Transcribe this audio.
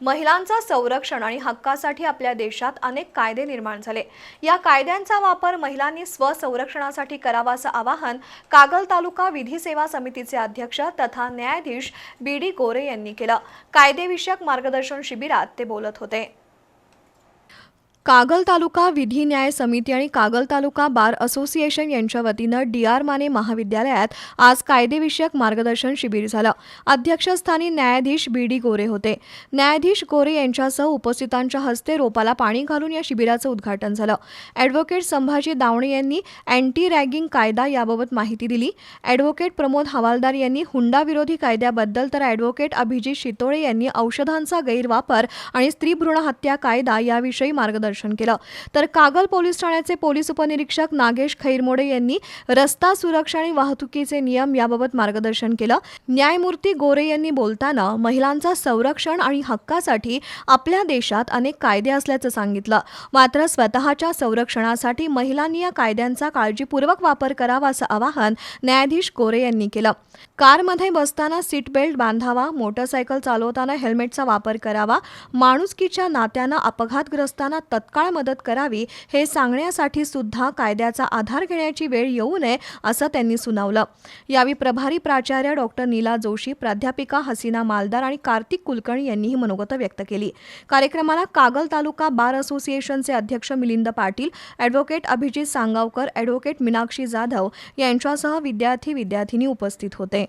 महिलांचा संरक्षण आणि हक्कासाठी आपल्या देशात अनेक कायदे निर्माण झाले. या कायद्यांचा वापर महिलांनी स्वसंरक्षणासाठी करावा असं आवाहन कागल तालुका विधी सेवा समितीचे अध्यक्ष तथा न्यायाधीश बी डी गोरे यांनी केलं. कायदेविषयक मार्गदर्शन शिबिरात ते बोलत होते. कागल तालुका विधी न्याय समिती आणि कागल तालुका बार असोसिएशन यांच्या वतीनं डी आर माने महाविद्यालयात आज कायदेविषयक मार्गदर्शन शिबिर झालं. अध्यक्षस्थानी न्यायाधीश बी डी गोरे होते. न्यायाधीश गोरे यांच्यासह उपस्थितांच्या हस्ते रोपाला पाणी घालून या शिबिराचं उद्घाटन झालं. ॲडव्होकेट संभाजी दावणे यांनी अँटी रॅगिंग कायदा याबाबत माहिती दिली. ॲडव्होकेट प्रमोद हवालदार यांनी हुंडा विरोधी कायद्याबद्दल तर ॲडव्होकेट अभिजित शितोळे यांनी औषधांचा गैरवापर आणि स्त्रीभ्रूण हत्या कायदा याविषयी मार्गदर्शन मार्गदर्शन केलं. तर कागल पोलीस ठाण्याचे पोलीस उपनिरीक्षक नागेश खैरमोडे यांनी रस्ता सुरक्षा आणि वाहतुकीचे नियम याबाबत मार्गदर्शन केलं. न्यायमूर्ती गोरे यांनी बोलताना महिलांचा संरक्षण आणि हक्कासाठी आपल्या देशात अनेक कायदे असल्याचं सांगितलं. मात्र स्वतःच्या संरक्षणासाठी महिलांनी या कायद्यांचा काळजीपूर्वक वापर करावा असं आवाहन न्यायाधीश गोरे यांनी केलं. कारमध्ये बसताना सीट बेल्ट बांधावा मोटरसायकल चालवताना हेल्मेटचा वापर करावा माणुसकीच्या नात्यानं अपघातग्रस्तांना तत्काळ मदत करावी हे सांगण्यासाठी सुद्धा कायद्याचा आधार घेण्याची वेळ येऊ नये असं त्यांनी सुनावलं. यावेळी प्रभारी प्राचार्य डॉक्टर नीला जोशी प्राध्यापिका हसीना मालदार आणि कार्तिक कुलकर्णी यांनी ही मनोगत व्यक्त केली. कार्यक्रमाला कागल तालुका बार असोसिएशनचे अध्यक्ष मिलिंद पाटील ॲडव्होकेट अभिजित सांगावकर ॲडव्होकेट मीनाक्षी जाधव यांच्यासह विद्यार्थी विद्यार्थिनी उपस्थित होते.